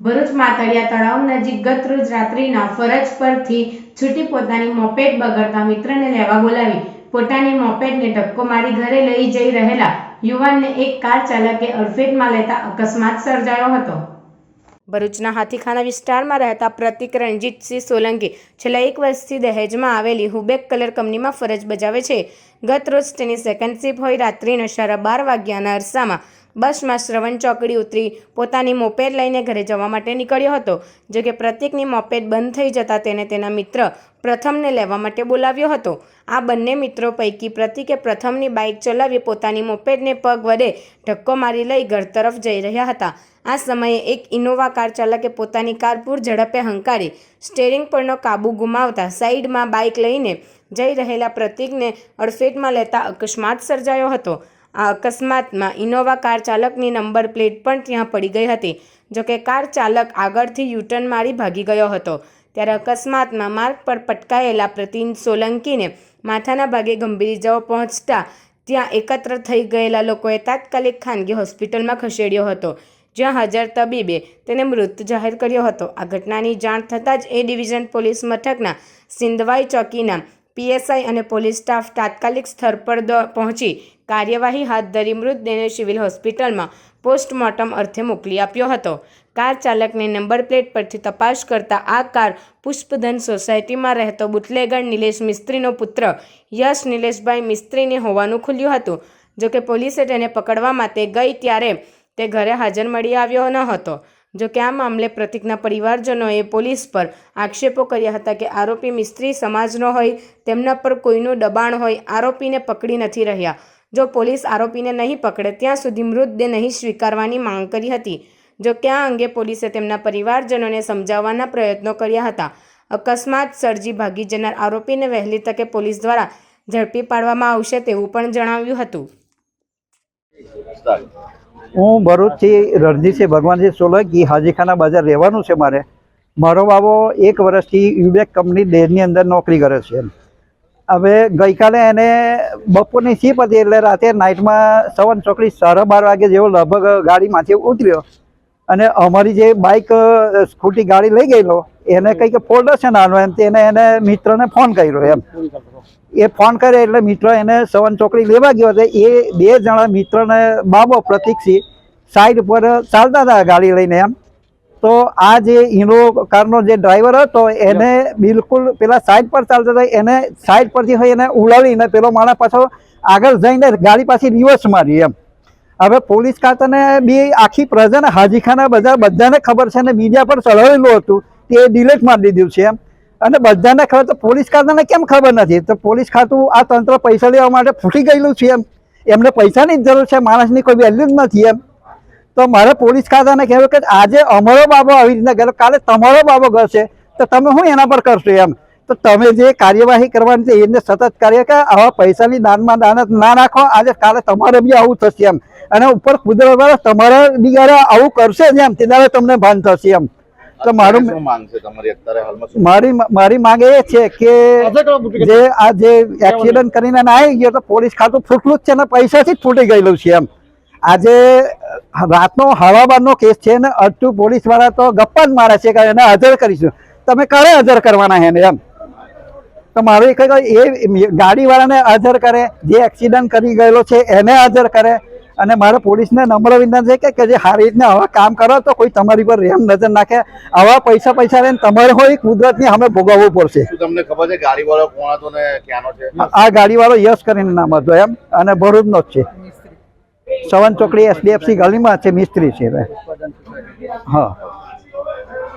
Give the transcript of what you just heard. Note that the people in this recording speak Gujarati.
ભરૂચ માતળિયા તળાવ નજીક ગત રોજ રાત્રિના ફરજ પરથી છૂટી પોતાની મોપેડ બગડતા મિત્રને લેવા બોલાવી. પોતાની મોપેડને ધક્કો મારી ઘરે લઈ જઈ રહેલા યુવાનને એક કાર ચાલકે અડફેટમાં લેતા અકસ્માત સર્જાયો હતો. ભરૂચના હાથીખાના વિસ્તારમાં રહેતા પ્રતિક રણજીતસિંહ સોલંકી છેલ્લા એક વર્ષથી દહેજમાં આવેલી હુબેક કલર કંપનીમાં ફરજ બજાવે છે. ગત રોજ તેની સેકન્ડ શિપ હોય રાત્રિના સાડા બાર વાગ્યાના અરસામાં બસમાં શ્રવણ ચોકડી ઉતરી પોતાની મોપેડ લઈને ઘરે જવા માટે નીકળ્યો હતો. જો કે પ્રતિકની મોપેડ બંધ થઈ જતાં તેને તેના મિત્ર પ્રથમને લેવા માટે બોલાવ્યો હતો. આ બંને મિત્રો પૈકી પ્રતિકે પ્રથમની બાઇક ચલાવી પોતાની મોપેડને પગ વડે ધક્કો મારી લઈ ઘર તરફ જઈ રહ્યા હતા. આ સમયે એક ઇનોવા કાર ચાલકે પોતાની કાર પૂર ઝડપે હંકારી સ્ટેરિંગ પરનો કાબુ ગુમાવતા સાઈડમાં બાઇક લઈને જઈ રહેલા પ્રતિકને અડફેટમાં લેતા અકસ્માત સર્જાયો હતો. આ અકસ્માતમાં ઇનોવા કાર ચાલકની નંબર પ્લેટ પણ ત્યાં પડી ગઈ હતી, જોકે કાર ચાલક આગળથી યુટર્ન મારી ભાગી ગયો હતો. ત્યારે અકસ્માતમાં માર્ગ પર પટકાયેલા પ્રતિન સોલંકીને માથાના ભાગે ગંભીર ઇજાઓ પહોંચતા ત્યાં એકત્ર થઈ ગયેલા લોકોએ તાત્કાલિક ખાનગી હોસ્પિટલમાં ખસેડ્યો હતો, જ્યાં હાજર તબીબે તેને મૃત જાહેર કર્યો હતો. આ ઘટનાની જાણ થતાં જ એ ડિવિઝન પોલીસ મથકના સિંધવાઈ ચોકીના પીએસઆઈ અને પોલીસ સ્ટાફ તાત્કાલિક સ્થળ પર પહોંચી કાર્યવાહી હાથ ધરી મૃતદેહને સિવિલ હોસ્પિટલમાં પોસ્ટમોર્ટમ અર્થે મોકલી આપ્યો હતો. કાર ચાલકની નંબર પ્લેટ પરથી તપાસ કરતા આ કાર પુષ્પધન સોસાયટીમાં રહેતો બુટલેગર નિલેશ મિસ્ત્રીનો પુત્ર યશ નિલેશભાઈ મિસ્ત્રીને હોવાનું ખુલ્યું હતું. જોકે પોલીસે તેને પકડવા માટે ગઈ ત્યારે તે ઘરે હાજર મળી આવ્યો ન હતો. જોકે આ મામલે પ્રતિકના પરિવારજનોએ પોલીસ પર આક્ષેપો કર્યા હતા કે આરોપી મિસ્ત્રી સમાજનો હોય, તેમના પર કોઈનું દબાણ હોય, આરોપીને પકડી નથી રહ્યા. જો પોલીસ આરોપીને નહીં પકડે, ત્યાં સુધી મૃતદેહ નહીં સ્વીકારવાની માંગ કરી હતી. જો કે આ અંગે પોલીસે તેમના પરિવારજનોને સમજાવવાના પ્રયત્નો કર્યા હતા. અકસ્માત સર્જી ભાગી જનાર આરોપીને વહેલી તકે પોલીસ દ્વારા ઝડપી પાડવામાં આવશે તેવું પણ જણાવ્યું હતું. હું ભરૂચથી રણજીતસિંહ ભગવાનસિંહ સોલંકી, હાજીખાના બજાર રહેવાનું છે મારે. મારો બાબો એક વર્ષથી યુબેક કંપની ડેરની અંદર નોકરી કરે છે હવે ગઈકાલે એને બપોરની સીપ હતી એટલે રાતે નાઇટમાં સવન ચોકડી સાડા બાર વાગે જેવો લગભગ ગાડીમાંથી ઉતર્યો. અને અમારી જે બાઇક સ્કૂટી ગાડી લઈ ગયેલો એને કંઈક ફોલ્ડર છે નાનો એમ તેને એને એને મિત્રને ફોન કર્યો એમ. એ ફોન કરે એટલે મિત્ર એને સવન ચોકડી લેવા ગયો હતો એ બે જણા મિત્રને બાબો પ્રતિકસિંહ સાઈડ પર ચાલતા હતા ગાડી લઈને એમ. તો આ જે ઇનો કારનો જે ડ્રાઈવર હતો એને બિલકુલ પેલા સાઈડ પર ચાલતા હતા એને સાઈડ પરથી હોય એને ઉડાડીને પેલો માણસ પાછો આગળ જઈને ગાડી પાછી રિવર્સ મારી એમ. હવે પોલીસ ખાતાને બી આખી પ્રજાને હાજીખાના બધા બધાને ખબર છે અને મીડિયા પર ચઢાવેલું હતું તે ડિલેટ મારી દીધું છે એમ. અને બધાને ખબર તો પોલીસ ખાતાને કેમ ખબર નથી? તો પોલીસ ખાતું આ તંત્ર પૈસા લેવા માટે ફૂટી ગયેલું છે એમ. એમને પૈસાની જ જરૂર છે, માણસની કોઈ વેલ્યુ જ નથી એમ. તો મારે પોલીસ ખાતાને કહેવું કે આજે અમારો બાબો આવી રીતના ગયો. કાલે તમારો બાબો કરશે તો તમે શું એના પર કરશો એમ? તો તમે જે કાર્યવાહી કરવાની છે એને સતત કાર્ય કે આવા પૈસાની દાનમાં દાન ના નાખો આજે કાલે તમારે બી આવું થશે એમ. અને ઉપર કુદરત વાળા તમારા બિગાડે આવું કરશે જ એમ. ત્યારે તમને ભાન થશે એમ. તો મારું શું માંગ છે તમારી? અત્યારે હાલમાં શું? મારી મારી માંગ એ છે કે જે આ જે એક્સિડન્ટ કરીને ના આવી ગયો તો પોલીસ ખાતું ફૂટલું જ છે ને પૈસાથી જ ફૂટી ગયેલું છે એમ. આજે રાતનો હવાબારનો કેસ છે ને અડધું પોલીસવાળા તો ગપ્પા જ મારે છે કે એને હાજર કરીશું. તમે કરે હાજર કરવાના એને એમ. તો મારું એક એ ગાડીવાળાને હાજર કરે જે એક્સિડન્ટ કરી ગયેલો છે એને હાજર કરે. અને મારે પોલીસને નમ્ર વિનંતી છે કે જે સારી રીતના આવા કામ કરો તો કોઈ તમારી પર રેમ નજર નાખે. આવા પૈસા પૈસા લઈને તમારે હોય કુદરતની સામે ભોગવવું પડશે. તમને ખબર છે ગાડીવાળો કોણ હતો ને ક્યાંનો છે? આ ગાડીવાળો યશ કરીને નામ હતો એમ. અને ભરૂચનો જ છે. સવન ચોકડી એસડીએફસી ગલીમાં છે મિસ્ત્રી છે હવે. હા.